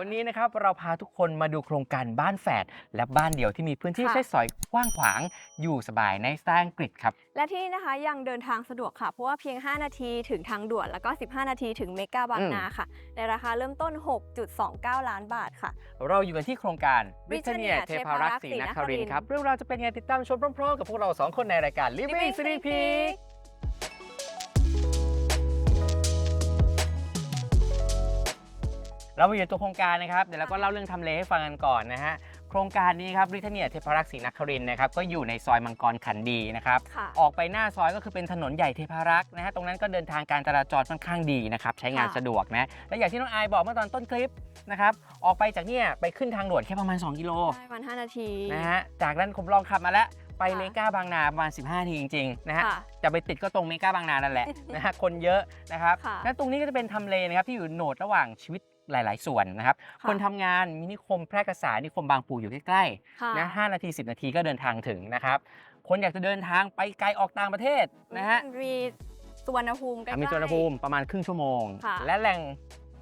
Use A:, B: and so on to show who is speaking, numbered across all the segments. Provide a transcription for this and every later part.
A: ครับวันนี้นะครับเราพาทุกคนมาดูโครงการบ้านแฝดและบ้านเดี่ยวที่มีพื้นที่
B: ค่ะ
A: ใช้สอยกว้างขวางอยู่สบายในสไตล์อังกฤษครับ
B: และที่นี่นะคะยังเดินทางสะดวกค่ะ เพราะว่าเพียง 5 นาทีถึงทางด่วน แล้วก็ 15 นาทีถึงเมกาบาง
A: อืม
B: นาค่ะ ในราคาเริ่มต้น 6.29 ล้านบาทค่ะ
A: เราอยู่กันที่โครงการ
B: Britannia
A: เทพารักษ์ศรีนครินทร์ครับเรื่องราวจะเป็นไงติดตามชมพร้อมๆกับพวกเราสองคนในรายการ Living
B: Living
A: City
B: City
A: Peak เรามาอยู่ในตัวโครงการนะครับเดี๋ยวเราก็เล่าเรื่องทำเลให้ฟังกันก่อนนะฮะโครงการนี้ครับริทเนียเทพารักษ์ศรีนครินทร์นะครับก็อยู่ในซอยมังกรขันดีนะครับ
B: ค่ะ
A: ออกไปหน้าซอยก็คือเป็นถนนใหญ่เทพารักษ์นะฮะตรงนั้นก็เดินทางการจราจรค่อนข้างดีนะครับใช้งาน
B: ค่ะ
A: สะดวกนะและอย่างที่น้องอายบอกเมื่อตอนต้นคลิปนะครับออกไปจากเนี่ยไปขึ้นทางด่วนแค่ประมาณ 2 กิโล
B: ได้วัน5นาที
A: นะฮะ จากนั้นผมลองขับมาแล้ว ไป
B: ค่ะ
A: เมกาบางนาประมาณ 15ทีจริงๆนะฮะ
B: ค่ะ
A: จะไปติดก็ตรงเมกาบางนานั่นแหละ นะฮะคนเยอะนะครับ
B: ค่ะ
A: นั้นตรงนี้ก็จะเป็นทำเลนะครับที่อยู่โหนดระหว่างชีวิต หลาย ๆ ส่วนนะครับ
B: ค่ะ
A: คนทำงานมีนิคมแพร่กษานิคมบางปูอยู่ใกล้
B: ค่ะ
A: ๆนะ5นาที 10 นาทีก็เดินทางถึงนะครับ คนอยากจะเดินทางไปไกลออกต่างประเทศนะฮะ
B: มีสุวรรณภูมิใกล้
A: อะ
B: ๆ
A: มีสุวรรณภูมิประมาณครึ่งชั่วโมง
B: ค่ะ
A: และแหล่ง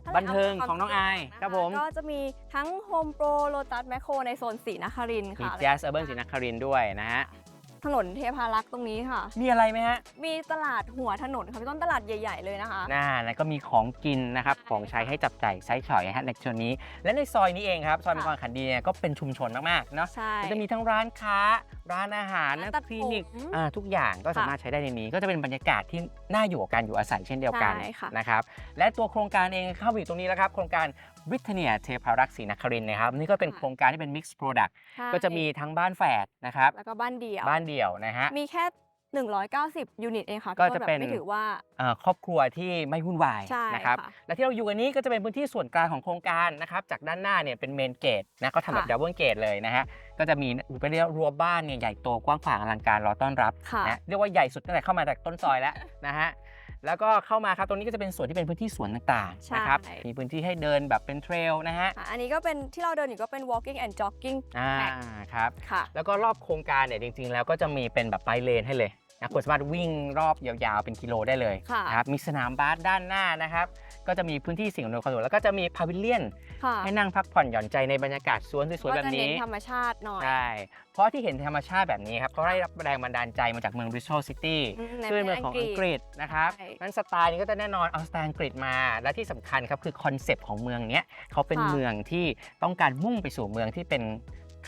B: ถ้า
A: บันเทิงาของน้องอาย
B: วาม
A: ครับ
B: สะด
A: ผ
B: วก
A: ม
B: นะคะก็จะมีทั้งโฮมโปรโลตัสแมคโครในโซนสีนครินทร์
A: มี
B: ค่ะ
A: แจ๊สเออร์เบิร์นศรีนครินทร์ด้วยนะฮะ
B: ถนนเทพารักษ์ตรงนี้ค่ะ
A: มีอะไรไหมฮะ
B: มีตลาดหัวถนนค่ะพี่ต้นตลาดใหญ่ ๆ เลยนะคะ
A: น่าแล้วก็มีของกินนะครับ
B: ใช่
A: ของใช้ให้จับจ่ายใช้สอยฮะในช่วงนี้ และในซอยนี้เองครับซอยมังก
B: ค่ะ
A: รขันดีเนี่ยก็เป็นชุมชนมากๆเนาะ
B: ใช่
A: ก็จะมีทั้งร้านค้า ร้านอาหาร
B: ร้าน
A: นะ
B: ตัด
A: คลินิก
B: ผม
A: อ่าทุกอย่างก็
B: ค่ะ
A: สามารถใช้ได้ในนี้ ก็จะเป็นบรรยากาศที่น่าอยู่กับการอยู่อาศัยเช่นเดียวกัน
B: ใช่ค่ะ
A: นะครับและตัวโครงการเองเข้าไปอยู่ตรงนี้แล้วครับโครงการ วิทเนียเทพารักษ์ศรีนครินทร์นะครับ นี่ก็เป็นโครงการที่เป็น Mixed Product
B: ใช่
A: ก็จะมีทั้งบ้านแฝดนะครับ
B: แล้วก็บ้านเดี่ยว
A: บ้านเดี่ยวนะฮะ
B: มีแค่ 190 ยูนิตเองค่ะ
A: ก็
B: พี่ต้
A: จะ
B: แบบ
A: เป็น
B: ไม่ถือว่า
A: เอ่อครอบครัวที่ไม่วุ่นวาย
B: ใช่
A: นะครับ
B: ค่ะ
A: และที่เราอยู่กันนี้ก็จะเป็นพื้นที่ส่วนกลางของโครงการนะครับจากด้านหน้าเนี่ยเป็นเมนเกตนะเขาทำแบบ
B: ค่ะ
A: ดับเบิลเกตเลยนะฮะก็จะมีไปเรียกรั้วบ้านเนี่ยใหญ่โตกว้างขวางอลังการรอต้อนรับ
B: ค่ะ
A: นะเรียกว่าใหญ่สุดตั้งแต่เข้ามาจากต้นซอยแล้วนะฮะ แล้วก็เข้ามาครับตรงนี้ก็จะเป็นส่วนที่เป็นพื้นที่สวนต่างๆนะครับ
B: ใช่
A: มีพื้นที่ให้เดินแบบเป็นเทรลนะฮะ
B: ค่ะอันนี้ก็เป็นที่เราเดินอยู่ก็เป็น walking and jogging
A: อ่า
B: track
A: ครับ
B: ค่ะ
A: แล้วก็รอบโครงการเนี่ยจริง ๆ แล้วก็จะมีเป็นแบบไบเลนให้เลย นะคุณสามารถวิ่งรอบยาวๆเป็นกิโลได้เลย
B: ค่ะ
A: นะครับมีสนามบาสด้านหน้านะครับ ก็จะมีพื้นที่สิ่งอำนวยความสะดวกแล้วก็จะมีพาวิเลียน
B: ค่ะ
A: ให้นั่งพักผ่อนหย่อนใจในบรรยากาศสวนสวยๆ
B: ก็
A: แบบ
B: จะเน้
A: นี้
B: นธรรมชาติหน่อย
A: ใช่เพราะที่เห็นธรรมชาติแบบนี้ครับเขาได้รับแรงบันดาลใจมาจากเมืองบริ s ต l ซิตี้
B: อืมใน
A: ซึ่งเป็นเมืองของอังกฤษนะครับ
B: ใช่
A: นั้นสไตล์นี้ก็จะแน่นอนเอาสไตล์อังกฤษมา และที่สำคัญครับคือคอนเซปต์ของเมืองเนี้ยเขาเป็น
B: ค่ะ
A: เมืองที่ต้องการมุ่งไปสู่เมืองที่เป็น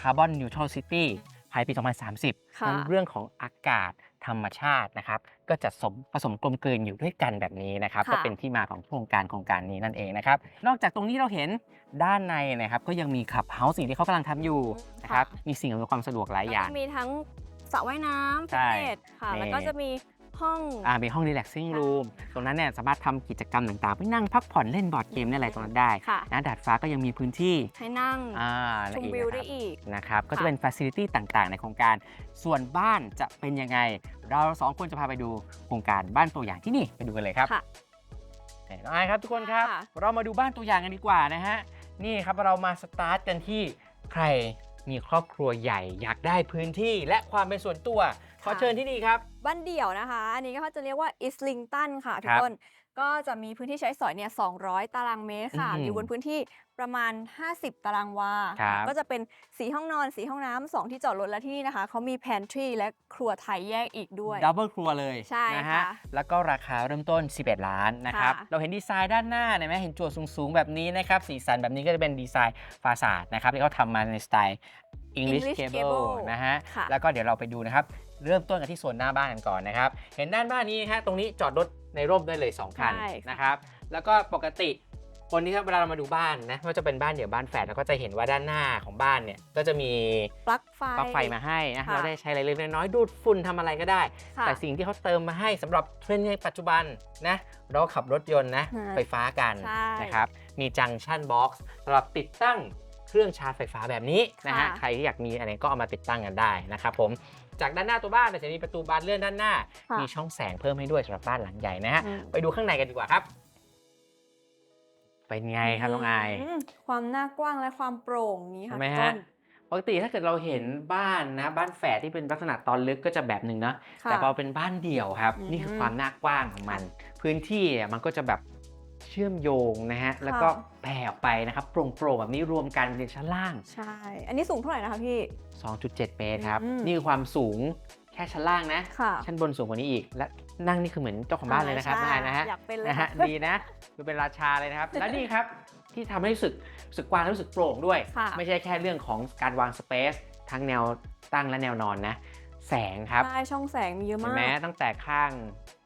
A: คาร์บอนนิวทรัลซิตี้ ภายปี 2030
B: ค่ะ
A: นั้นเรื่องของอากาศธรรมชาตินะครับ ก็จะสมผสมกลมกลืนอยู่ด้วยกันแบบนี้นะครับ
B: ค่ะ
A: ก็เป็นที่มาของโครงการโครงการนี้นั่นเองนะครับ นอกจากตรงนี้เราเห็นด้านในนะครับ ก็ยังมีคลับเฮาส์สิ่งที่เขากำลังทำอยู่นะครับ
B: ค่ะ
A: มีสิ่งอำนวยความสะดวกหลายอย่าง
B: ก็จะมีทั้งสระว่ายน้ำ
A: ใช่
B: ฟิตเนสค่ะ
A: นี่
B: แล้วก็จะมี ห้อง
A: อ่ามีห้อง relaxing room ตรงนั้นเนี่ยสามารถทำกิจกรรมต่างๆ ไปนั่งพักผ่อนเล่นบอร์ดเกมเล่นอะไรตรงนั้นได้
B: ค่ะ
A: นะดาดฟ้าก็ยังมีพื้นที่
B: ให้นั่ง
A: อ่า
B: ช
A: และ
B: ม
A: อีก
B: วิว
A: นะค
B: ได้
A: รับ
B: อีก
A: นะครับ ก็จะ
B: ค่ะ
A: เป็น facility ต่างๆ ในโครงการ ส่วนบ้านจะเป็นยังไง เราสองคนจะพาไปดูโครงการบ้านตัวอย่างที่นี่ไปดูกันเลยครับ
B: ค่ะ
A: นี่น้องไอายครับทุกคนครับ
B: ค่ะ
A: เรามาดูบ้านตัวอย่างกันดีกว่านะฮะ นี่ครับเรามาสตาร์ทกันที่ใคร มีครอบครัวใหญ่อยากได้พื้นที่และความเป็นส่วนตัว ขอเชิญที่นี่ครับ
B: บ้านเดี่ยวนะคะ อันนี้ก็จะเรียกว่าอิสลิงตันค่ะ
A: ค
B: ทุ
A: รั
B: ก
A: บ
B: คนก็จะมีพื้นที่ใช้สอยเนี่ย200 ตารางเมตรค่ะ
A: อืม
B: อยู่บนพื้นที่ ประมาณ 50 ตารางวา
A: ครับ
B: ก็จะเป็นสีห้องนอนสีห้องน้ำสองที่จอดรถและที่นี่นะคะเขามี pantry และครัวไทยแยกอีกด้วย
A: ดับเบิลครัวเลย
B: ใช่
A: นะ
B: ค่ะ
A: ฮะแล้วก็ราคาเริ่มต้น 11 ล้านนะครับ
B: ค่ะ
A: เราเห็นดีไซน์ด้านหน้าเห็นไหมเห็นจั่วสูงๆ แบบนี้นะครับ สีสันแบบนี้ก็จะเป็นดีไซน์ฟาสาดนะครับที่เขาทำมาในสไตล์ English,
B: English
A: Cable
B: Cable
A: นะฮะ
B: ค่ะ
A: แล้วก็เดี๋ยวเราไปดูนะครับ เริ่มต้นกันที่โซนหน้าบ้านกันก่อนนะครับ เห็นด้านบ้านนี้นะฮะตรงนี้จอดรถในร่มได้เลย 2 คัน
B: ใช่ค่ะ
A: นะครับ แล้วก็ปกติ คนที่ครับเวลาเรามาดูบ้านนะไม่ว่าจะเป็นบ้านเดี่ยวบ้านแฝดเราก็จะเห็นว่าด้านหน้าของบ้านเนี่ยก็จะมี
B: ปลั๊กไฟ
A: ปลั๊กไฟมาให้นะ
B: ค่ะ
A: เราได้ใช้อะไรเล็กๆน้อยๆดูดฝุ่นทำอะไรก็ได้
B: ค่ะ
A: แต่สิ่งที่เขาเติมมาให้สำหรับเทรนด์ในปัจจุบันนะเราขับรถยนต์นะ
B: ใช่
A: ไฟฟ้ากัน
B: ใช่
A: นะครับมีจังชันบ็อกซ์สำหรับติดตั้งเครื่องชาร์จไฟฟ้าแบบนี้นะฮะ
B: ค่ะ
A: ใครที่อยากมีอะไรก็เอามาติดตั้งกันได้นะครับผมจากด้านหน้าตัวบ้านเนี่ยจะมีประตูบานเลื่อนด้านหน้า
B: ค่ะ
A: มีช่องแสงเพิ่มให้ด้วยสำหรับบ้านหลังใหญ่นะฮะ
B: อืม
A: ไปดูข้างในกันดีกว่าครับ เป็นไงครับน้องอาย
B: มความหน้ากว้างและความโปร่งนี้ค่ะ
A: ทำไม
B: พี่
A: ฮะ
B: ต้น
A: ปกติถ้าเกิดเราเห็นบ้านนะ บ้านแฝดที่เป็นลักษณะตอนลึกก็จะแบบหนึ่งนะ
B: ค่ะ
A: แต่พอเป็นบ้านเดี่ยวครับ
B: อืม
A: นี่คือความหน้ากว้างของมัน พื้นที่อะมันก็จะแบบเชื่อมโยงนะฮะ แล้วก็แผ่ออกไปนะครับโปร่งๆแบบนี้รวมกันเป็นชั้นล่าง
B: ใช่ อันนี้สูงเท่าไหร่นะคะพี่
A: 2.7 เมตรครับ
B: อืม
A: นี่คือความสูงแค่ชั้นล่างนะ
B: ค่ะ
A: ชั้นบนสูงกว่านี้อีกและ นั่งนี่คือเหมือนเจ้าของบ้านเลยนะครับ
B: ใช่
A: นายนะฮะ
B: อยากเป็นเลย
A: นะฮะ
B: ค่ะ
A: ดีนะดูเป็นราชาเลยนะครับ และนี่ครับที่ทำให้รู้สึกรู้สึกกว้างและรู้สึกโปร่งด้วย
B: ค่ะ
A: ไม่ใช่แค่เรื่องของการวางสเปซทั้งแนวตั้งและแนวนอนนะ แสงครับ
B: ใช่ช่องแสงมีเยอะ
A: เห็
B: มานก
A: ไหมตั้งแต่ข้าง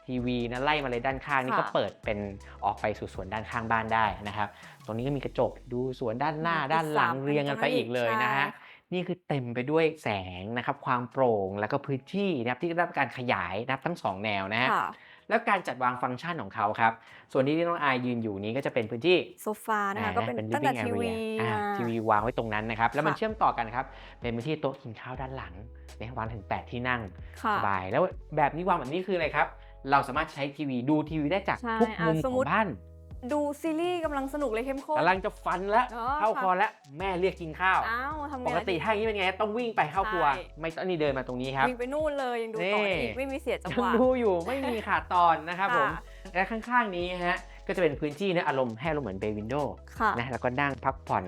A: ทีวีนะไล่มาเลยด้านข้างนี่
B: ค่ะ
A: ก็เปิดเป็นออกไปสู่สวนด้านข้างบ้านได้นะครับ ตรงนี้ก็มีกระจกดูสวนด้านหน้า
B: อีก
A: ด้านหลัง
B: สาม
A: เรียงกันไปอีกเลยนะฮะ
B: ใช่
A: นี่คือเต็มไปด้วยแสงนะครับความโปร่งแล้วก็พื้นที่นะครับที่ได้รับการขยายนะครับทั้งสองแนวนะฮะ
B: ค่ะ
A: แล้วการจัดวางฟังก์ชันของเขาครับ ส่วนที่น้องอายยืนอยู่นี้ก็จะเป็นพื้นที่
B: โซฟานะคะ ก็เป็น
A: เป็น
B: ตั้งแต่
A: living
B: ทีวี
A: area อ่า
B: มา
A: ทีวีวางไว้ตรงนั้นนะครับ แล้วมัน
B: ค่ะ
A: เชื่อมต่อกันครับ เป็นพื้นที่โต๊ะกินข้าวด้านหลังเนี่ยวางถึง 8 ที่นั่ง
B: ค่ะ
A: สบาย แล้วแบบนี้วางแบบนี้คืออะไรครับ เราสามารถใช้ทีวีดูทีวีได้จาก
B: ใช่
A: ทุก
B: อะ
A: มุม
B: ส
A: ข
B: ม
A: อ
B: มุ
A: ง
B: ติ
A: บ้าน
B: ดูซีรีส์กำลังสนุกเลยเข้มข้น
A: กำลังจะฟันแล้ว
B: อ๋อ
A: เข้า
B: ค่ะ
A: คอแล้วแม่เรียกกินข้าว
B: อ้าวทำไง
A: ปกติถ้าอย่างนี้เป็นไงต้องวิ่งไปเข้าครัว
B: ใช่
A: ไม่ต้องนี่เดินมาตรงนี้ครับ
B: วิ่งไปนู่นเลยยังดูต่อได้อีก
A: นี่
B: ไม่มีเสียจัง
A: ยั
B: ห
A: ง
B: วะ
A: ดูอยู่ไม่มีขาดตอนนะครับผม
B: ค่ะ
A: และข้างๆนี้ฮะก็จะเป็นพื้นที่นะอารมณ์ให้อารมณ์เหมือนเบย์วินโดว์
B: ค่ะ
A: นะแล้วก็นั่งพักผ่อน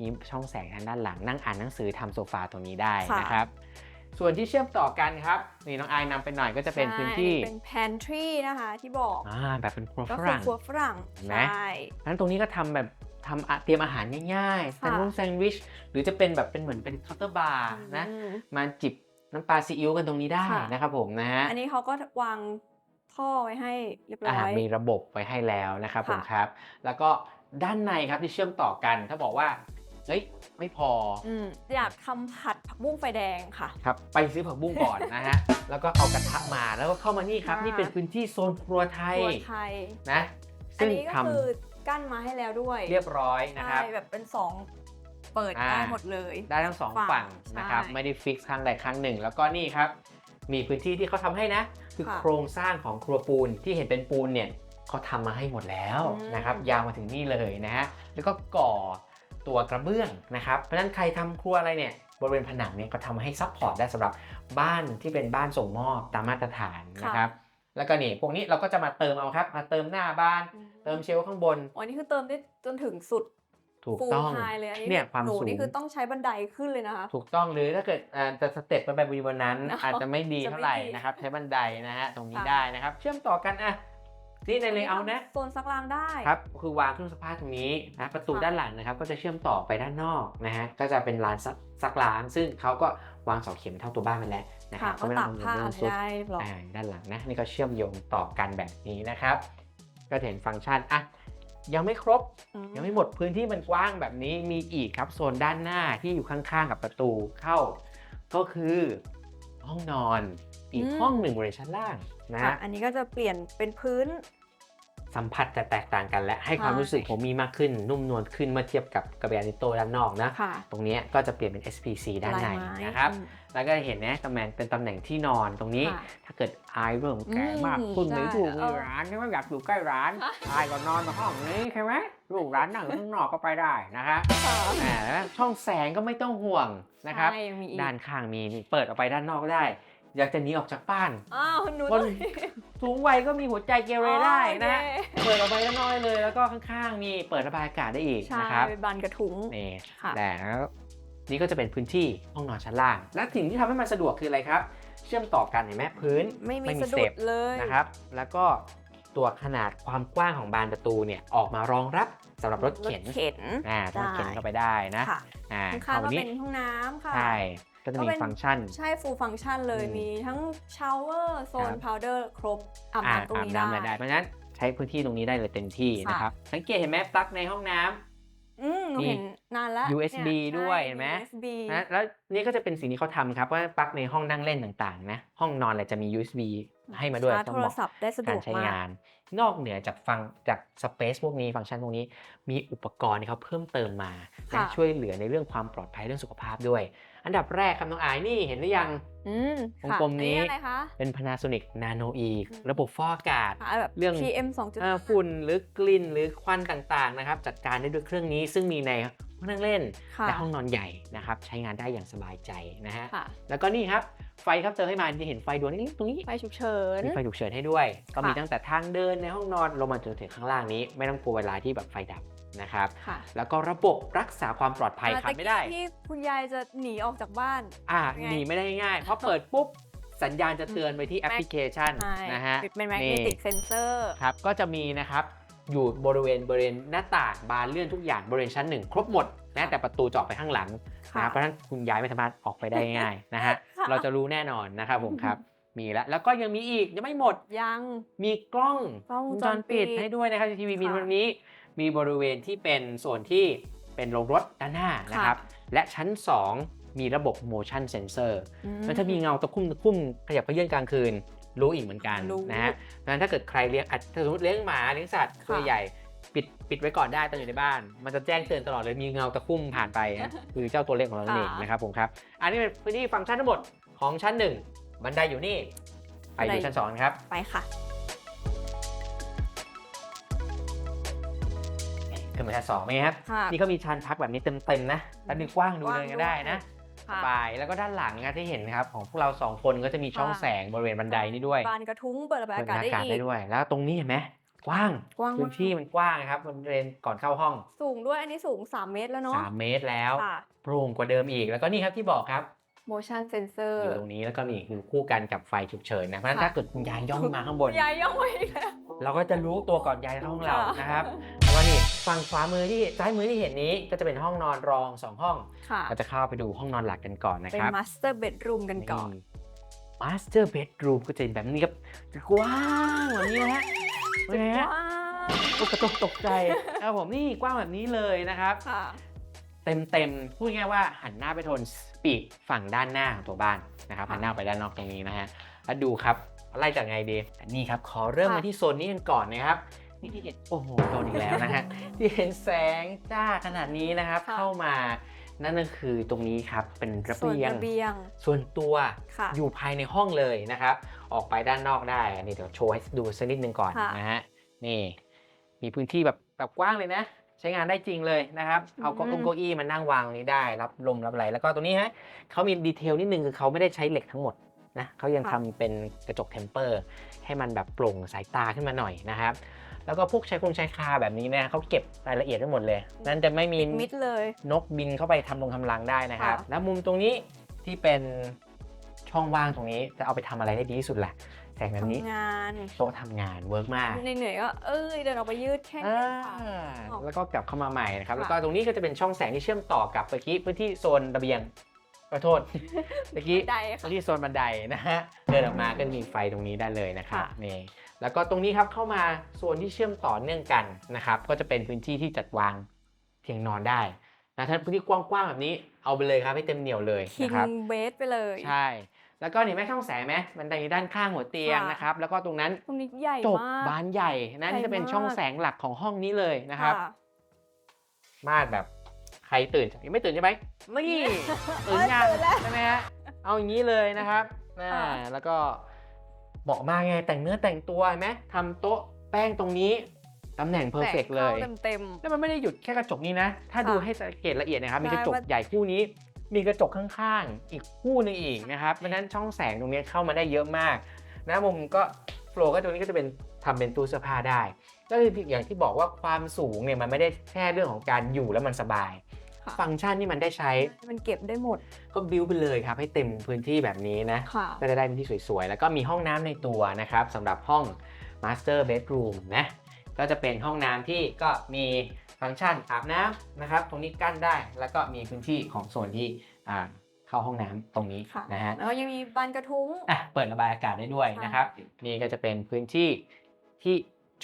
A: มีช่องแสงทางด้านหลังนั่งอ่านหนังสือทำโซฟาตรงนี้ได้
B: ค่ะ
A: นะครับ ส่วนที่เชื่อมต่อกันครับนี่น้องอายนำไปหน่อยก็จะเป็น
B: ใช่
A: พื้นที่
B: อัเป็น pantry นะคะที่บอก
A: อ่าแบบเป็นครัว
B: ก็
A: ฝ
B: คือ
A: รั่ง
B: ครัวฝรั่ง
A: เห็นไหม
B: ใช่
A: นั้นตรงนี้ก็ทำแบบทำอะเตรียมอาหารง่ายๆแซน
B: ค่ะ
A: ด์แซนด์วิชหรือจะเป็นแบบเป็นเหมือนเป็นเคาน์เตอร์บาร์นะ
B: อืม
A: มาจิบน้ำปลาซีอิ๊วกันตรงนี้ได้
B: ค่ะ
A: นะครับผมนะฮะ
B: อันนี้เขาก็วางท่อไว้ให้เรียบร้
A: อ่า
B: อย
A: มีระบบไว้ให้แล้วนะครับผม
B: ค่ะ
A: ครับ แล้วก็ด้านในครับที่เชื่อมต่อกัน ถ้าบอกว่า เฮ้ยไม่พออ
B: อืมอยากทำผัดผักบุ้งไฟแดงค่ะ
A: ครับไปซื้อผักบุ้งก่อนนะฮะ แล้วก็เอากระทะมาแล้วก็เข้ามานี่ครับ
B: ค่ะ
A: นี่เป็นพื้นที่โซนครัวไท
B: ค
A: ย
B: รัวไทย
A: นะ
B: อัน
A: ซึ่ง
B: นี้ก็
A: ท
B: คือกั้นมาให้แล้วด้วยำ
A: เรียบร้อยนะครับ
B: ใช่แบบเป็นสองเปิด
A: อ่า
B: ได้หมดเลย
A: ได้ทั้งสอง
B: ฝั่ง
A: ฝั่งนะครับ
B: ใช่
A: ไม่ได้ฟิกข้างใดข้างหนึ่ง แล้วก็นี่ครับ มีพื้นที่ที่เขาทำให้นะ คือ
B: ค่ะ
A: โครงสร้างของครัวปูนที่เห็นเป็นปูนเนี่ยเขาทำมาให้หมดแล้ว
B: อืม
A: นะครับ ยาวมาถึงนี่เลยนะฮะแล้วก็ก่อ ตัวกระเบื้องนะครับ เพราะฉะนั้นใครทำครัวอะไรเนี่ยบริเวณผนังเนี่ยก็ทำให้ซัพพอร์ตได้สำหรับบ้านที่เป็นบ้านส่งมอบตามมาตรฐานนะครับแล้วก็นี่พวกนี้เราก็จะมาเติมเอาครับ มาเติมหน้าบ้าน เติมเชลฟ์ข้างบน
B: อ๋อนี่คือเติมได้จนถึงสุด
A: ถูก
B: ฟูล
A: ต้อง
B: ไฮเลยอันนี้
A: เนี่ยความ
B: หนู
A: สูง
B: นี่คือต้องใช้บันไดขึ้นเลยนะคะ
A: ถูกต้องหรือถ้าเกิดอ่าจะสเต็ปไปแบบบนนั้น
B: อ๋ออ
A: อาจจะไม่ดี
B: จะไม่
A: เท่าไหร่
B: ดี
A: นะครับ ใช้บันไดนะฮะตรงนี้
B: ค่ะ
A: ได้นะครับ เชื่อมต่อกันอะ นี่ในเลเยอร์นะ
B: โซนซักล้างได้
A: ครับคือวางเครื่องซักผ้าตรงนี้นะประตู
B: ค่ะ
A: ด้านหลังนะครับก็จะเชื่อมต่อไปด้านนอกนะฮะก็จะเป็นลานซักซักล้าง ซึ่งเขาก็วางเสาเข็มเท่าตัวบ้านไปแล้วนะค
B: ค่ะ
A: รับ
B: ก็
A: ไม่
B: ตา
A: ต้อกง
B: ผ้า
A: เรื่
B: อะ
A: อง
B: ไร
A: ซุด
B: ได้เรียบร้อย
A: อ่าด้านหลังนะนี่ก็เชื่อมโยงต่อกันแบบนี้นะครับ ก็จะเห็นฟังก์ชันอะยังไม่ครบ
B: อืม
A: ยังไม่หมดพื้นที่มันกว้างแบบนี้มีอีกครับโซนด้านหน้าที่อยู่ข้างๆ กับประตูเข้า ก็คือห้องนอนอีก
B: อืม
A: ห้องหนึ่งบริเวณชั้นล่างนะ
B: ค่ะ
A: ฮะ
B: อันนี้ก็จะเปลี่ยนเป็นพื้น
A: สัมผัสจะแตกต่างกัน และให้ความ
B: ใช่
A: รู้สึกผมมีมากขึ้นนุ่มนวลขึ้นเมื่อเทียบกับกระเบียนิโตด้านนอกนะ
B: ค่ะ
A: ตรงเนี้ยก็จะเปลี่ยนเป็น SPC ด้านใน
B: ลายไม้
A: นะครับ
B: อืม
A: แล้วก็เห็นนะตำแหน่งเป็นตำแหน่งที่นอนตรงนี้
B: ค่ะ
A: ถ้าเกิดอายเรื่องแก่มาก
B: อืม
A: คุณไม่ถูก
B: ใช่
A: มี
B: เออ
A: ร้านใช่ไหมอยากอยู่ใกล้ร้านอายก็นอนมาห้องนี้ใช่ไหมลูกร้านนั่งอยู่ข้างนอกก็ไปได้นะคะ
B: ค่ะ
A: อ่าแล้วช่องแสงก็ไม่ต้องห่วงนะครับ
B: ใช่ยังมีอีก
A: ด้านข้างมีนี่เปิดออกไปด้านนอกได้ อยากจะหนีออกจากบ้าน
B: อ้าวหนู
A: คน
B: ด้วย
A: สูงวัยก็มีหัวใจเกเรได้นะ
B: อ๋อโอเค
A: เปิดออกไปด้านนอกได้เลย แล้วก็ข้างๆ มีเปิดระบายอากาศได้อีก
B: ใช่
A: นะครับ
B: เป็นบานกระถุง
A: นี่
B: ค่ะ
A: แต่แล้วนี่ก็จะเป็นพื้นที่ห้องนอนชั้นล่าง และสิ่งที่ทำให้มันสะดวกคืออะไรครับ เชื่อมต่อกันเห็นไหมพื้น
B: ไม่มี
A: ไม่มี
B: สะดุ
A: เส
B: ด
A: พ
B: เลย
A: นะครับ แล้วก็ตัวขนาดความกว้างของบานประตูเนี่ยออกมารองรับสำหรับรถเข็น
B: เข็น
A: อ่ารถเข็น
B: ได้
A: เข้าไปได้นะ
B: ค่ะ
A: อ่า
B: ข้างๆก็
A: นี้
B: เป็นห้องน้ำค่ะ
A: ใช่ ก็จะ
B: ก็
A: มี
B: เป็น
A: ฟังก์ชัน
B: ใช่ full function เลย
A: อืม
B: มีทั้งชาวเวอร์โซน
A: ครับ
B: พาวเดอร์ครบอาบ
A: อ่า
B: น้ำตรง
A: อาบ
B: นี้
A: น้ำอะไร
B: ได้
A: ได้เพราะฉะนั้นใช้พื้นที่ตรงนี้ได้เลยเต็มที่
B: ค่ะ
A: นะครับ สังเกตเห็นไหมปลั๊กในห้องน้ำ
B: อืมหนู
A: มี
B: เห็นนานแล้ว
A: USB
B: เนี่
A: ด้วย
B: ใช่
A: เห็นไหม
B: USB
A: นะแล้วนี่ก็จะเป็นสิ่งที่เขาทำครับว่าปลั๊กในห้องนั่งเล่นต่างๆ นะ ห้องนอนอะไรจะมี USB ให้มาด้วย
B: ชาร์จ
A: ต้อ
B: โท
A: ง
B: ร
A: บอก
B: ศัพท์ได้สะด
A: การ
B: วก
A: ใช้
B: มาก
A: งาน นอกเหนือจากฟังจากสเปซพวกนี้ฟังก์ชันพวกนี้ มีอุปกรณ์ที่เขาเพิ่มเติมมานะ
B: ค่ะ
A: ช่วยเหลือในเรื่องความปลอดภัยเรื่องสุขภาพด้วย อันดับแรกครับน้องอายนี่เห็นหรือยัง
B: อืม
A: วง
B: ค่ะ
A: กลมนี้
B: อัอะไรคะ
A: เป็น Panasonic Nano E
B: อืม
A: ระบบฟอกอากาศ
B: อ่าแบบ
A: เรื่อง
B: PM
A: เอ่อ
B: 2.5
A: ฝุ่นหรือกลิ่นหรือควันต่างๆนะครับ จัดการได้ด้วยเครื่องนี้ซึ่งมีในห้องนั่งเล่น
B: ค่ะ
A: และห้องนอนใหญ่นะครับ ใช้งานได้อย่างสบายใจนะฮะ
B: ค่ะ
A: แล้วก็นี่ครับ ไฟครับเติมให้มาจะเห็นไฟดวงนี้ตรงนี้
B: ไฟฉุกเฉิน
A: มีไฟฉุกเฉินให้ด้วย ก็มี
B: ค่ะ
A: ตั้งแต่ทางเดินในห้องนอนลงมาจนถึงข้างล่างนี้ ไม่ต้องกลัวเวลาที่แบบไฟดับ นะครับ
B: ค่ะ
A: แล้วก็ระบบรักษาความปลอดภัย
B: อ่า
A: ขาดไม่ได้
B: ตะกี้ที่คุณยายจะหนีออกจากบ้าน
A: อ่า
B: ไง
A: หนีไม่ได้ง่ายๆเพราะเปิดปุ๊บ สัญญาณจะเตือนไปที่แอปพลิเคชัน
B: ใช่
A: นะฮะ
B: เป็นแมกเนติกเซนเซอร์
A: ครับ ก็จะมีนะครับ อยู่บริเวณบริเวณหน้าต่างบานเลื่อนทุกอย่างบริเวณชั้นหนึ่งครบหมดนะแต่ประตูจะออกไปข้างหลัง
B: ค่ะ
A: นะครับเพราะฉะนั้นคุณย้ายไม่สามารถออกไปได้ง่ายนะฮะ
B: ค่ะ
A: เราจะรู้แน่นอนนะครับผมครับมีแล้วแล้วก็ยังมีอีกยังไม่หมด
B: ยัง
A: มีกล้อง
B: กล้องว
A: ว
B: ง
A: ง
B: จ
A: จ
B: ร
A: ร
B: ปิ
A: ปิ
B: ด
A: ดให้ด้วยนะครับทีวีมี
B: ค่ะ
A: ตรงนี้ มีบริเวณที่เป็นส่วนที่เป็นโรงรถด้านหน้านะครับ และชั้น 2 มีระบบ motion sensor
B: อืม
A: แล้วถ้ามีเงาตะคุ่มตะคุ่มขยับเขยื่อนกลางคืน รู้อีกเหมือนกัน
B: รู้
A: นะฮะดังนั้นถ้าเกิดใครเลี้ยงอะถ้าสมมติเลี้ยงหมาเลี้ยงสัตว์
B: ค่ะ
A: ตัวใหญ่ปิดปิดไว้ก่อนได้ตอนอยู่ในบ้าน มันจะแจ้งเตือนตลอดเลยมีเงาตะคุ่มผ่านไปนะคือเจ้าตัวเล็กของเรานั่นเองนะครับผมครับอันนี้เป็นพื้นที่ฟังก์ชันทั้งหมดของชั้นหนึ่งบันไดอยู่นี่ ไปดูชั้นสองครับ
B: ไปค่ะ
A: ขึ้นมาชั้นสองไหมครับ
B: ค่ะ
A: นี่เขามีชานพักแบบนี้เต็มๆนะด้านนี้กว้างดูเลยก็ได้นะ ส
B: ค่ะ
A: บายแล้วก็ด้านหลังนะที่เห็นนะครับของพวกเราสองคนก็จะมีช่อง
B: ค่ะ
A: แสงบริเวณบันไดนี่ด้วย
B: บานกระทุ้งเปิดระบาย
A: เปิ
B: อา
A: ด
B: กาศ
A: อากาศ
B: ได้
A: ได้
B: อีก
A: ด้วย แล้วตรงนี้เห็นไหมกว้าง
B: กว้าง
A: พื้
B: มานก
A: ที่มันกว้างครับบริเวณก่อนเข้าห้อง
B: สูงด้วยอันนี้สูง 3 เมตรแล้วเนาะ
A: 3เมตรแล้ว
B: ค่ะ
A: โปร่งกว่าเดิมอีกแล้วก็นี่ครับที่บอกครับ
B: motion sensor
A: อยู่ตรงนี้แล้วก็นี่คือคู่กันกับไฟฉุกเฉินนะเพราะฉะนั้น
B: ค่ะ
A: ถ้าเกิดคุณยายย่องมาข้างบน
B: ยายย่องไว้อีกแล้ว
A: เราก็จะรู้ตัวก่อนยายเข้าห้องเรา
B: ค่ะ
A: นะครับแล้วก็นี่ฝั่งขวามือที่ซ้ายมือที่เห็นนี้ก็จะเป็นห้องนอนรองสองห้อง
B: ค่ะ
A: เราจะเข้าไปดูห้องนอนหลักกันก่อนนะ
B: เป็
A: คนรับ
B: master bedroom กันก่อน
A: มาสเตอร์เบดรูมก็จะเป็นแบบนี้ครับกว้างแบบนี้นะฮะเป็นไงฮะ
B: ว้าว
A: โอ้กระตกตกใจนะครับผมนี่กว้างแบบนี้เลยนะครับ
B: ค่ะ
A: เต็มเต็มๆพูดง่ายๆว่าหันหน้าไปโทนปีกฝั่งด้านหน้าของตัวบ้านนะครับ
B: ค่ะ
A: หันหน้าไปด้านนอกตรงนี้นะฮะแล้วดูครับไล่จากไงดีนี่ครับขอเริ่ม
B: ค่ะ
A: มาที่โซนนี้กันก่อนนะครับนี่ที่เห็นโอ้โหโดนอีกแล้วนะฮะที่เห็นแสงจ้าขนาดนี้นะครับ
B: ค่ะ
A: เข้ามานั่นก็คือตรงนี้ครับเป็นระ
B: ส่วน
A: เบียง
B: ระเบียง
A: ส่วนตัว
B: ค่ะ
A: อยู่ภายในห้องเลยนะครับ ออกไปด้านนอกได้อันนี้เดี๋ยวโชว์ให้ดูสักนิดนึงก่อน
B: ค่ะ
A: นะฮะนี่ มีพื้นที่แบบแบบกว้างเลยนะ ใช้งานได้จริงเลยนะครับ เอาเก้า
B: อื
A: อี้
B: ม
A: เก้าอี้มานั่งวางตรงนี้ได้ รับลมรับอะไรแล้วก็ตรงนี้ฮะเขามีดีเทลนิดนึงคือเขาไม่ได้ใช้เหล็กทั้งหมดนะเขายังทำเป็นกระจกเทมเปอร์ ให้มันแบบโปร่งสายตาขึ้นมาหน่อยนะครับ แล้วก็พวกชายคงชายคาแบบนี้เนี่ยเขาเก็บรายละเอียดไว้หมดเลย นั้นจะไม่มี
B: มิดเลย
A: นกบินเข้าไปทำลงทำรังได้นะครับ
B: ค่ะ
A: แล้วมุมตรงนี้ที่เป็นช่องว่างตรงนี้จะเอาไปทำอะไรได้ดีที่สุดแหละ แสงแบบนี้
B: ทำงาน
A: โต๊ะทำงานเวิร์กมาก
B: เหนื่อยๆก็เอ้ยเดินออกไปยืดแค่
A: อ่า
B: นี้ค่ะออก
A: แล้วก็กลับเข้ามาใหม่นะครับ
B: ค่ะ
A: แล้วก็ตรงนี้ก็จะเป็นช่องแสงที่เชื่อมต่อกับเมื่อกี้พื้นที่โซนระเบียงขอโทษเมื่อกี้
B: ใด
A: พื้
B: ค่ะ
A: นที่โซนบันไดนะฮะเดินออกมาก็มีไฟตรงนี้ได้เลยนะครับ
B: ค่ะ
A: นี่แล้วก็ตรงนี้ครับเข้ามาโซนที่เชื่อมต่อเนื่องกันนะครับก็จะเป็นพื้นที่ที่จัดวางเตียงนอนได้นะถ้าพื้นที่กว้างๆแบบนี้เอาไปเลยครับให้เต็มเหนียวเลย
B: คิง
A: นะครับ
B: เบสไปเลย
A: ใช่ แล้วก็นี่แม่ช่องแสงไหมบันไดด้านข้างหัวเตียง
B: ค่ะ
A: นะครับ แล้วก็ตรงนั้น
B: ตรงนี้ใหญ่
A: จบ
B: มาก
A: บานใหญ่นะ
B: ใหญ่
A: นี่จะเป็นช่อง
B: มาก
A: แสงหลักของห้องนี้เลยนะครับ
B: ค่ะ
A: มาดแบบใครตื่นยังไม่ตื่นใช่ไหมนี่ตื่น
B: เอ้ย
A: ยัง
B: ตื่นแล้ว
A: ใช่ไหมฮะเอาอย่างนี้เลยนะครับอ่า
B: ค่ะ
A: แล้วก็เหมาะมากไงแต่งเนื้อแต่งตัวเห็นไหมทำโต๊ะแป้งตรงนี้ตำแหน่งเพอร์เฟกเลย
B: แสงข้าเต็ม
A: แล้วมันไม่ได้หยุดแค่กระจกนี้นะ ถ้า
B: ค่ะ
A: ดูให้สังเกตละเอียดนะครับ มี
B: ใช่
A: กระจก
B: ว่า
A: ใหญ่คู่นี้ มีกระจกข้างๆ อีกคู่หนึงอีกนะครับเพราะฉะนั้นช่องแสงตรงนี้เข้ามาได้เยอะมากนะมุมก็โฟล์ก็ตรงนี้ก็จะเป็นทำเป็นตู้เสื้อผ้าได้ก็คืออย่างที่บอกว่าความสูงเนี่ยมันไม่ได้แค่เรื่องของการอยู่แล้วมันสบาย
B: ค่ะ
A: ฟังก์ชันที่มันได้ใช้
B: ๆมันเก็บได้หมด
A: ก็บิวไปเลยครับ ให้เต็มพื้นที่แบบนี้นะ
B: ค่ะ
A: ก็จะได้พื้นที่สวยๆ แล้วก็มีห้องน้ำในตัวนะครับสำหรับห้อง Master Bedroom นะ ก็จะเป็นห้องน้ำที่ก็มี ฟังก์ชันอาบน้ำนะครับ ตรงนี้กั้นได้ แล้วก็มีพื้นที่ของโซนที่อ่าเข้าห้องน้ำตรงนี้
B: ค่ะ
A: นะฮะ
B: แล้วยังมีบานกระทุ้ง
A: อะเปิดระบายอากาศได้ด้วยนะครับ นี่ก็จะเป็นพื้นที่ที่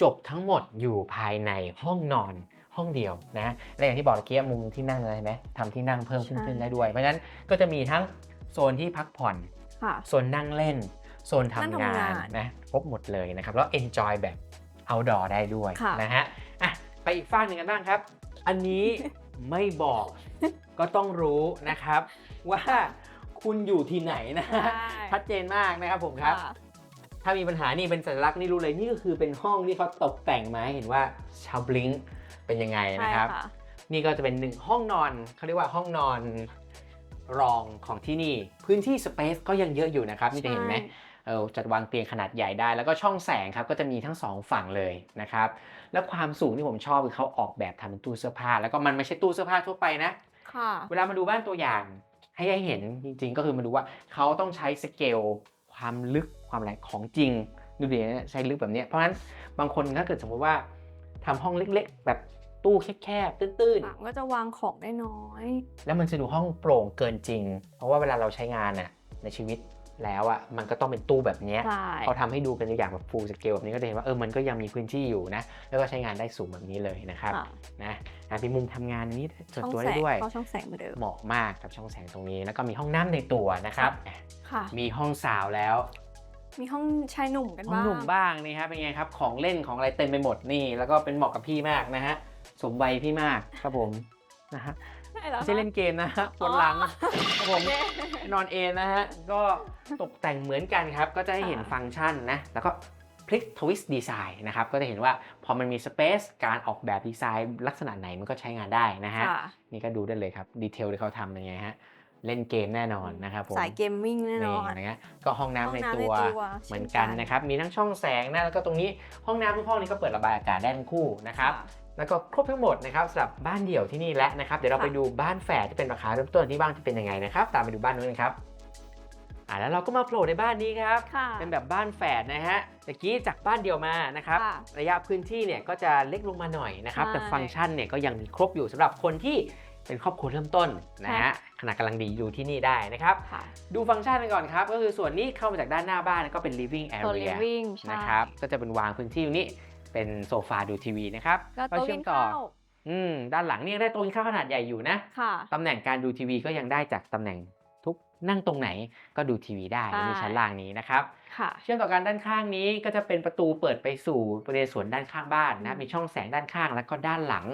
A: จบทั้งหมดอยู่ภายในห้องนอนห้องเดียวนะและอย่างที่บอกเมื่อกี้มุมที่นั่งอะไรไหมทำที่นั่งเพิ่มขึ้น
B: ใช่
A: ขึ้นได้ด้วย เพราะฉะนั้นก็จะมีทั้งโซนที่พักผ่อน
B: ค่ะ
A: โซนนั่งเล่น โซน
B: นั่ง
A: ทำ
B: ทำ
A: งางา
B: นน
A: นะครบหมดเลยนะครับ แล้ว enjoy แบบ outdoor ได้ด้วย
B: ค่ะ
A: นะฮะอะ ไปอีกฝ้ากหนึ่งกันบ้างครับ อันนี้ไม่บอกก็ต้องรู้นะครับ ว่าคุณอยู่ที่ไหนนะ
B: ใช่
A: ชัดเจนมากนะครับผมครับะถ้ามีปัญหานี่เป็นสัญลักษณ์นี่รู้เลยนี่ก็คือเป็นห้องที่เขาตกแต่งมาให้เห็นว่าชาวบลิงเป็นยังไง
B: ใช่
A: นะครับ
B: ค่ะ
A: นี่ก็จะเป็นหนึ่งห้องนอนเขาเรียกว่าห้องนอนรองของที่นี่ พื้นที่สเปซก็ยังเยอะอยู่นะครับนี่จะเห็นไหม
B: ใช่
A: เออจัดวางเตียงขนาดใหญ่ได้ แล้วก็ช่องแสงครับก็จะมีทั้งสองฝั่งเลยนะครับ แล้วความสูงที่ผมชอบคือเขาออกแบบทำเป็นตู้เสื้อผ้า แล้วก็มันไม่ใช่ตู้เสื้อผ้าทั่วไปนะ
B: ค่ะ
A: เวลามาดูบ้านตัวอย่างให้ให้เห็นจริงๆ ก็คือมาดูว่าเขาต้องใช้สเกลความลึกความอะไรของจริง ดูดิใช้ลึกแบบเนี้ยเพราะฉะนั้นบางคนถ้าเกิดสมมติว่าทำห้องเล็กๆ แบบตู้แคบๆตื้น
B: ค่ะก็จะวางของได้น้อย
A: ๆ แล้วมันจะดูห้องโปร่งเกินจริง เพราะว่าเวลาเราใช้งานน่ะในชีวิต แล้วอะมันก็ต้องเป็นตู้แบบเนี้ย
B: ใช่
A: เขาทำให้ดูเป็นตัวอย่างแบบ full scale แบบนี้ก็จะเห็นว่าเออมันก็ยังมีพื้นที่อยู่นะ แล้วก็ใช้งานได้สูงแบบนี้เลยนะครับ
B: ค่ะ
A: นะอะมีมุมทำงานอันนี้ส่วน
B: ช่อง
A: ตัว
B: แส
A: ได้
B: ง
A: ด้วย
B: ก็ช่องแสงเหมือนเดิม
A: เหมาะมากกับช่องแสงตรงนี้ แล้วก็มีห้องน้ำในตัวนะครับ
B: ค่ะ
A: มีห้องสาวแล้ว
B: มีห้องชายหนุ่มกัน
A: ห้อง
B: บ้าง
A: หนุ่มบ้างนี่ครับเป็นไงครับ ของเล่นของอะไรเต็มไปหมดนี่ แล้วก็เป็นเหมาะกับพี่มากนะฮะ สมวัยพี่มากครับผมนะฮะ
B: ใช่แล้ว
A: ไม่ใช่เล่นเกมนะฮะปวดหลังครับผม
B: เย้
A: นอนเอนนะฮะ ก็ตกแต่งเหมือนกันครับ ก็จะให้เห็น
B: ค่ะ
A: ฟังก์ชันนะ แล้วก็พลิกทวิสต์ดีไซน์นะครับ ก็จะเห็นว่าพอมันมีสเปซการออกแบบดีไซน์ลักษณะไหนมันก็ใช้งานได้นะฮะ
B: ค่ะ
A: นี่ก็ดูได้เลยครับดีเทลที่เขาทำเป็นไงฮะ เล่นเกมแน่นอนนะครับผม
B: สายเกมมิ่งแน่นอน
A: นะฮะก็ห้องน้ำใน
B: ห้องน้ำ
A: ตัว
B: ในตัว
A: เหมือนกัน
B: เช่นกัน
A: นะครับ มีทั้งช่องแสงนะแล้วก็ตรงนี้ห้องน้ำทุกห้องนี้ก็เปิดระบายอากาศได้ทั้งคู่นะครับ
B: ค่ะ
A: แล้วก็ครบทั้งหมดนะครับสำหรับบ้านเดี่ยวที่นี่และนะครับเดี๋ยวเรา
B: ค่ะ
A: ไปดูบ้านแฝดที่เป็นราคาเริ่มต้นที่บ้านจะเป็นยังไงนะครับตามไปดูบ้านนู้นกันครับอ่าแล้วเราก็มาโผล่ในบ้านนี้ครับ
B: ค่ะ
A: เป็นแบบบ้านแฝดนะฮะตะกี้จากบ้านเดียวมานะครับ
B: ค่ะ
A: ระยะพื้นที่เนี่ยก็จะเล็กลงมาหน่อยนะครับ
B: ใช่
A: แต่ฟังก์ชันเนี่ยก็ยังมีครบอยู่สำหรับคนที่เป็นครอบครัวเริ่มต้นนะฮะขนาดกำลังดีอยู่ที่นี่ได้นะครับ
B: ค่ะ
A: ดูฟังก์ชันกันก่อนครับ ก็คือส่วนนี้เข้ามาจากด้านหน้าบ้านก็เป็น living
B: โซ
A: area
B: ลิวิ่งใช่
A: นะครับ ก็จะเป็นวางพื้นที่ตรงนี้ เป็นโซฟาดูทีวีนะครับ
B: ก็โต๊ะ
A: เชื่
B: กิ
A: อม
B: น
A: ต่อ
B: ข้าว
A: อืมด้านหลังนี่ยังได้โต๊ะกินข้าวขนาดใหญ่อยู่นะ
B: ค่ะ
A: ตำแหน่งการดูทีวีก็ยังได้จากตำแหน่งทุกนั่งตรงไหนก็ดูทีวีได้
B: ใช่
A: ในชั้นล่างนี้นะครับ
B: ค่ะ
A: เชื่อมต่อกันด้านข้างนี้ก็จะเป็นประตูเปิดไปสู่บริเวณสวนด้านข้างบ้านนะมีช่องแสงด้านข้างแล้วก็ด้านหลัง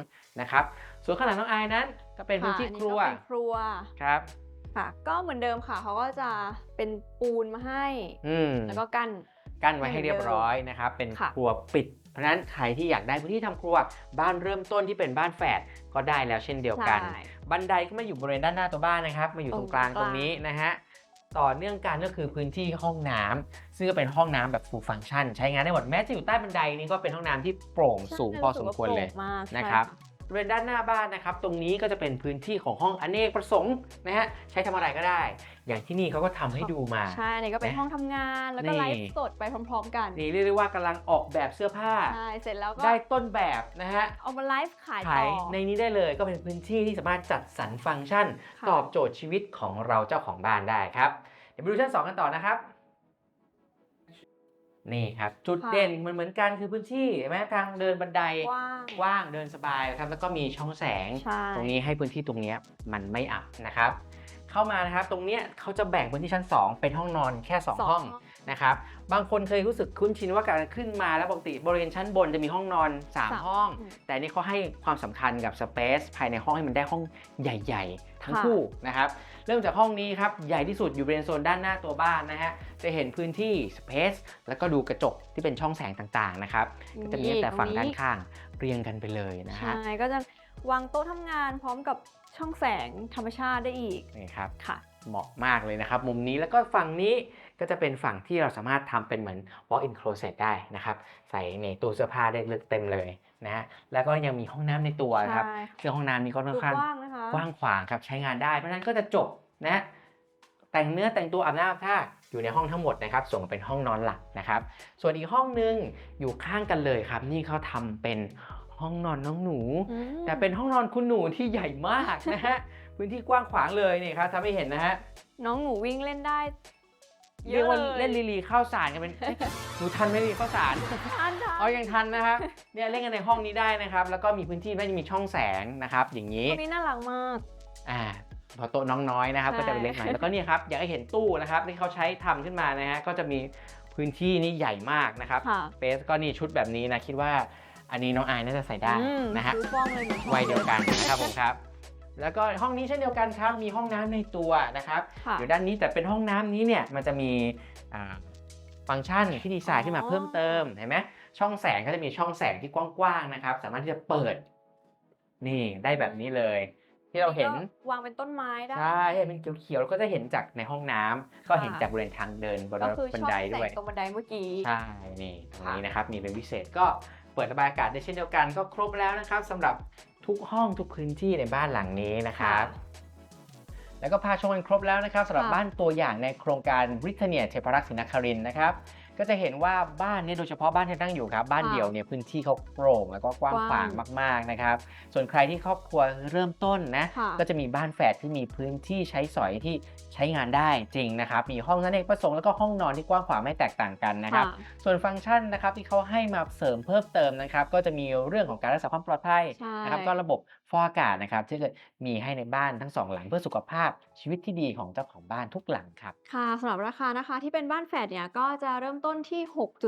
A: นะครับส่วนข้างหลังน้องอายนั้น ก็เป็นพื้นที่ะครัว
B: อันนี้ก็เป็นครัว
A: ครับ
B: ค่ะก็เหมือนเดิมค่ะเขาก็จะเป็นปูนมาให้
A: อืม
B: แล้วก็กั้น
A: กั้นไว้ให้เรียบร้อยนะครับ เป็น
B: ค่ะ
A: ครัวปิด เพราะฉะนั้นใครที่อยากได้พื้นที่ทำครัว บ้านเริ่มต้นที่เป็นบ้านแฝดก็ได้แล้วเช่นเดียวกัน
B: ใช่
A: บันไดก็มาอยู่บริเวณด้านหน้าตัวบ้านนะครับมาอยู่ตรงกลาง
B: ต
A: ต
B: ร
A: รงง
B: กลาง
A: นี้นะฮะต่อเนื่องกันก็คือพื้นที่ห้องน้ำซึ่งก็เป็นห้องน้ำแบบ full function ใช้งานได้หมดแม้จะอยู่ใต้บันไดนี้ก็เป็นห้องน้ำที่โปร่งสูงพอสมควรเลย
B: ใช่สึกาโปงมาก
A: นะครับ
B: ใช่
A: บ ริเวณด้านหน้าบ้านนะครับ ตรงนี้ก็จะเป็นพื้นที่ของห้องอเนกประสงค์นะฮะใช้ทำอะไรก็ได้ อย่างที่นี่เขาก็ทำให้ดูมา
B: ใช่อันนี้ก็เป็น
A: นะ
B: ห้องทำงานแล้วก็
A: นี่
B: ไลฟ์สดไปพร้อม ๆ กัน
A: นี่เรียกได้ว่ากำลังออกแบบเสื้อผ้า
B: ใช่เสร็จแล้วก็
A: ได้ต้นแบบนะฮะ
B: เอามาไลฟ์ขาย
A: ขา
B: ต่
A: ย
B: อ
A: ในนี้ได้เลยก็เป็นพื้นที่ที่สามารถจัดสรรฟังก์ชัน
B: ค่ะ
A: ตอบโจทย์ชีวิตของเราเจ้าของบ้านได้ครับเดี๋ยวไปดูชั้น2กันต่อนะครับ นี่ครับจุดเด่นมันเหมือนกันคือพื้นที่เห็นไหมทางเดินบันได
B: กว้าง
A: กว้างเดินสบายครับแล้วก็มีช่องแสง
B: ใช่
A: ตรงนี้ให้พื้นที่ตรงเนี้ยมันไม่อับนะครับ เข้ามานะครับตรงเนี้ยเขาจะแบ่งพื้นที่ชั้น 2 เป็นห้องนอนแค่ 2 ห้องนะครับบางคนเคยรู้สึกคุ้นชินว่าการขึ้นมาแล้วปกติบริเวณชั้นบนจะมีห้องนอน 3 ห้อง
B: อืม
A: แต่นี่เขาให้ความสำคัญกับสเปซภายในห้องให้มันได้ห้องใหญ่ ๆ ทั้ง
B: ค่ะ
A: คู่นะครับ เริ่มจากห้องนี้ครับใหญ่ที่สุดอยู่บริเวณโซนด้านหน้าตัวบ้านนะฮะจะเห็นพื้นที่สเปซแล้วก็ดูกระจกที่เป็นช่องแสงต่างๆนะครับก็จะมีแต่ฝั่งด้านข้างเรียงกันไปเลยนะฮะ
B: ใช่ก็จะวางโต๊ะทำงานพร้อมกับช่องแสงธรรมชาติได้อีก
A: นี่ครับ
B: ค่ะ
A: เหมาะมากเลยนะครับ มุมนี้แล้วก็ฝั่งนี้ก็จะเป็นฝั่งที่เราสามารถทำเป็นเหมือน walk-in closet ได้นะครับ ใส่ในตู้เสื้อผ้าได้ลึกเต็มเลย นะฮะแล้วก็ยังมีห้องน้ำในตัวครับ
B: ใช่
A: ซึ่งห้องน้ำนี้ก็ค่อน
B: ดู
A: ข้าง
B: กว้างนะคะ
A: กว้างขวางครับใช้งานได้เพราะฉะนั้นก็จะจบนะแต่งเนื้อแต่งตัวอาบน้ำอาบท่าอยู่ในห้องทั้งหมดนะครับ ส่งเป็นห้องนอนหลักนะครับ ส่วนอีกห้องหนึงอยู่ข้างกันเลยครับ นี่เขาทำเป็นห้องนอนน้องหนู
B: อืม
A: แต่เป็นห้องนอนคุณหนูที่ใหญ่มากนะฮะพื้นที่กว้างขวางเลยนี่ครับทำให้เห็นนะฮะ
B: น้องหนูวิ่งเล่นได้
A: เรียกว่า
B: อะ
A: เล่นลีลีข้าวสารกันเป็นเอ๊ะหนูทันไหมลีลีข้าวสาร
B: ทันทั
A: อ๋อนยังทันนะครับเนี่ยเล่นกันในห้องนี้ได้นะครับ แล้วก็มีพื้นที่ไม่จะมีช่องแสงนะครับ อย่างนี้
B: ตรงนี้น่ารักมาก
A: อ่าพอโต๊ะน้องน้อยนะครับ
B: ใช่
A: ก็จะเป็นเล็กหน่อยแล้วก็เนี่ยครับอยากให้เห็นตู้นะครับที่เขาใช้ทำขึ้นมานะฮะก็จะมีพื้นที่นี่ใหญ่มากนะครับ
B: ค่ะ
A: สเปซก็นี่ชุดแบบนี้นะคิดว่าอันนี้น้องอายน่าจะใส่ได้
B: อืม
A: นะฮะ
B: ดูฟ้องเลยหนูชอบ
A: วัยเดียวกันนะครับผมครับ แล้วก็ห้องนี้เช่นเดียวกันครับ มีห้องน้ำในตัวนะครับ
B: ค่ะ
A: อยู่ด้านนี้แต่เป็นห้องน้ำนี้เนี่ยมันจะมีอ่าฟังก์ชันที่ดีไซน์ขึ้นมา
B: อ๋อ
A: เพิ่มเติมเห็นไหมช่องแสงก็จะมีช่องแสงที่กว้างๆนะครับ สามารถที่จะเปิด นี่ได้แบบนี้เลย ที่เราเห็น
B: ก็วางเป็นต้นไม้ได้
A: ใช่เห็นเป็นเขียวๆแล้วก็จะเห็นจากในห้องน้ำก็เห็น
B: ค่ะ
A: จากบริเวณทางเดินบน
B: ก็คือ
A: บัน
B: ช่อง
A: ได
B: แส
A: ด้วย
B: งตรงบันไดเมื่อกี้
A: ใช่นี่ตรงนี้
B: ค่ะ
A: นะครับมีเป็นพิเศษก็เปิดระบายอากาศได้เช่นเดียวกันก็ครบแล้วนะครับสำหรับ ทุกห้องทุกพื้นที่ในบ้านหลังนี้นะครับ แล้วก็พาชมกันครบแล้วนะครับสำหรับ
B: ค่ะ
A: บ้านตัวอย่างในโครงการบริเทเนียเทพรักษ์ศรีนครินทร์นะครับ ก็จะเห็นว่าบ้านเนี้โดยเฉพาะบ้านที่นั่งอยู่ครับ บ้านเดี่ยวเนี่ยพื้นที่เขาโปร่งแล้วก็กว้างขวางมากๆนะครับ ส่วนใครที่ครอบครัวเริ่มต้นนะ
B: ค่ะ
A: ก็จะมีบ้านแฝดที่มีพื้นที่ใช้สอยที่ใช้งานได้จริงนะครับมีห้องนั้นเองประสงค์แล้วก็ห้องนอนที่กว้างขวางไม่แตกต่างกันนะครับ
B: ค่ะ
A: ส่วนฟังก์ชันนะครับที่เขาให้มาเสริมเพิ่มเติมนะครับ ก็จะมีเรื่องของการรักษาความปลอดภัย
B: ใช่
A: นะครับก็ระบบ ฟอกอากาศนะครับที่จะมีให้ในบ้านทั้งสองหลังเพื่อสุขภาพชีวิตที่ดีของเจ้าของบ้านทุกหลังครับ
B: ค่ะสำหรับราคานะคะที่เป็นบ้านแฝดเนี่ยก็จะเริ่มต้นที่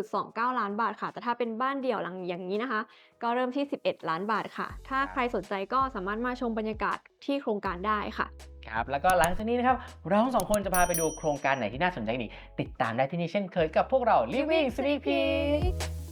B: 6.29 ล้านบาทค่ะ แต่ถ้าเป็นบ้านเดี่ยวหลังอย่างนี้นะคะ ก็เริ่มที่ 11 ล้านบาทค่ะ ถ้า
A: ครับ
B: ใครสนใจก็สามารถมาชมบรรยากาศที่โครงการได้ค่ะ
A: ครับแล้วก็หลังจากนี้นะครับ เราทั้งสองคนจะพาไปดูโครงการไหนที่น่าสนใจอีกติดตามได้ที่นี่เช่นเคยกับพวกเรา Living Sneak Peek